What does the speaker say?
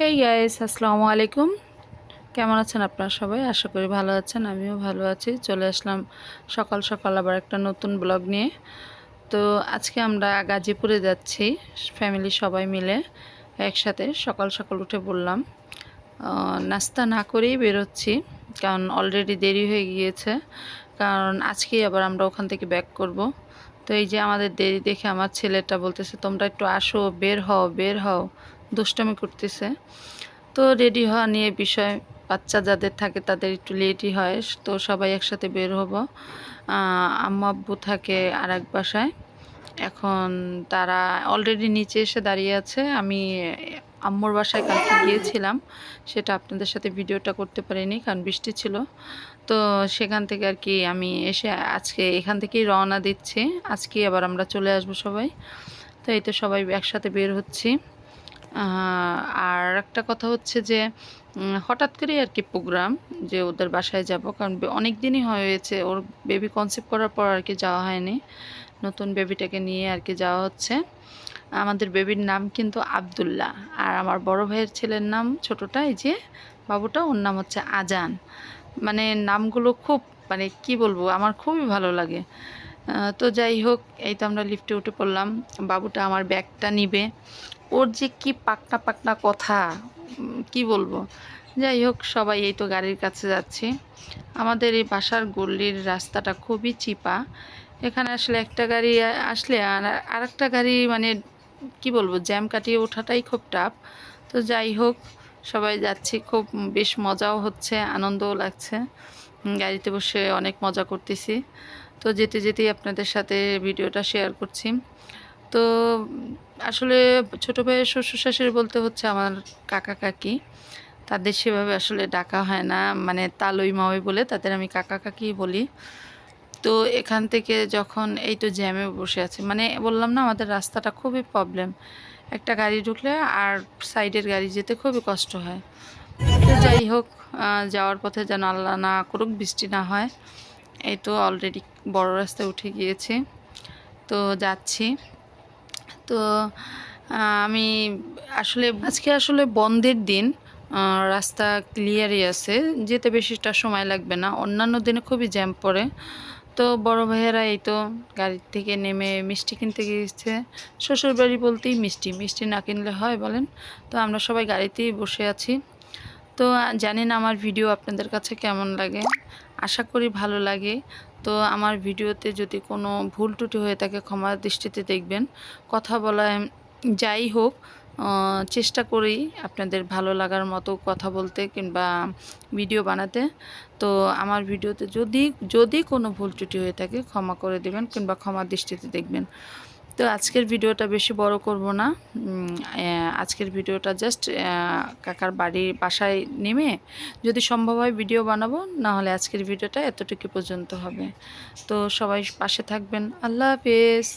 Hey guys আসসালামু আলাইকুম। কেমন আছেন আপনারা সবাই? আশা করি ভালো আছেন, আমিও ভালো আছি। চলে আসলাম সকাল সকাল আবার একটা নতুন ব্লগ নিয়ে। তো আজকে আমরা গাজীপুরে যাচ্ছি, ফ্যামিলি সবাই মিলে একসাথে। সকাল সকাল উঠে বললাম নাস্তা না করেই বেরোচ্ছি, কারণ অলরেডি দেরি হয়ে গিয়েছে। কারণ আজকেই আবার আমরা ওখান থেকে ব্যাক করব। তো এই যে আমাদের দেরি দেখে আমার ছেলেটা বলতেছে, তোমরা একটু আসো, বের হও বের হও। দুষ্টামি করতেছে। তো রেডি হওয়া নিয়ে বিষয়, বাচ্চা যাদের থাকে তাদের একটু লেটই হয়, তো সবাই একসাথে বের হব। আম্মু আব্বু থাকে আর এক বাসায়। এখন তারা অলরেডি নিচে এসে দাঁড়িয়ে আছে। আমি আম্মুর বাসায় কালকে গিয়েছিলাম, সেটা আপনাদের সাথে ভিডিওটা করতে পারিনি, কারণ বৃষ্টি ছিল। তো সেখান থেকে আর কি আমি এসে আজকে এখান থেকেই রওনা দিচ্ছি। আজকে আবার আমরা চলে আসব সবাই। তো এই তো সবাই একসাথে বের হচ্ছি। আর একটা কথা হচ্ছে যে হঠাৎ করে আর কি প্রোগ্রাম যে ওদের বাসায় যাব, কারণ অনেক দিনই হয়েছে, ওর বেবি কনসেপ্ট করার পর আর কি যাওয়া হয়নি। নতুন বেবিটাকে নিয়ে আর কি যাওয়া হচ্ছে। আমাদের বেবির নাম কিন্তু আবদুল্লাহ, আর আমার বড় ভাইয়ের ছেলের নাম ছোটটা, এই যে বাবুটা, ওর নাম হচ্ছে আজান। মানে নামগুলো খুব মানে কি বলব, আমার খুবই ভালো লাগে। তো যাই হোক, এই তো আমরা লিফটে উঠে পড়লাম। বাবুটা আমার ব্যাগটা নিবে। ওর যে কি পাকনা পাকনা কথা কি বলব? যাই হোক, সবাই এই তো গাড়ির কাছে যাচ্ছি। আমাদের এই বাসার গল্লির রাস্তাটা খুবই চিপা। এখানে আসলে একটা গাড়ি আসলে আর, আরেকটা গাড়ি মানে কি বলব, জ্যাম কাটিয়ে ওঠাটাই খুব টাফ তো যাই হোক, সবাই যাচ্ছি, খুব বেশ মজাও হচ্ছে, আনন্দও লাগছে। গাড়িতে বসে অনেক মজা করতেছি। তো যেতে যেতেই আপনাদের সাথে ভিডিওটা শেয়ার করছি। তো আসলে ছোটো ভাইয়ের শ্বশুর শাশুড়ি বলতে হচ্ছে আমার কাকা কাকি। তাদের সেভাবে আসলে ডাকা হয় না মানে তালই মাওই বলে তাদের আমি কাকা কাকি বলি। তো এখান থেকে যখন এই তো জ্যামে বসে আছে মানে বললাম না আমাদের রাস্তাটা খুবই প্রবলেম একটা গাড়ি ঢুকলে আর সাইডের গাড়ি যেতে খুবই কষ্ট হয়। তো যাই হোক যাওয়ার পথে যেন আল্লাহ না করুক, বৃষ্টি না হয়। এই তো অলরেডি বড় রাস্তায় উঠে গিয়েছি। তো যাচ্ছি। তো আমি আসলে, আজকে আসলে বন্ধের দিন। রাস্তা ক্লিয়ারই আছে। যেতে বেশিটা সময় লাগবে না। অন্যান্য দিনে খুবই জ্যাম পড়ে। তো বড় ভাইয়েরা এই তো গাড়ি থেকে নেমে মিষ্টি কিনতে গিয়েছে। শ্বশুরবাড়ি বলতেই মিষ্টি। মিষ্টি না কিনলে হয় বলেন। তো আমরা সবাই গাড়িতেই বসে আছি। তো আহ, জানি না আমার ভিডিও আপনাদের কাছে কেমন লাগে? আশা করি ভালো লাগে। তো আমার ভিডিওতে যদি কোনো ভুল ত্রুটি হয়ে থাকে ক্ষমা দৃষ্টিতে দেখবেন। কথা বলা যাই হোক চেষ্টা করি আপনাদের ভালো লাগার মতো কথা বলতে কিংবা ভিডিও বানাতে। তো আমার ভিডিওতে যদি যদি কোনো ভুল ত্রুটি হয়ে থাকে ক্ষমা করে দেবেন কিংবা ক্ষমা দৃষ্টিতে দেখবেন। তো আজকের ভিডিওটা বেশি বড় করব না। আজকের ভিডিওটা জাস্ট কাকার বাড়ির বাসায় নেমে যদি সম্ভব হয় ভিডিও বানাবো নাহলে আজকের ভিডিওটা এতটুকু পর্যন্ত হবে। তো সবাই পাশে থাকবেন। আল্লাহ হাফেজ।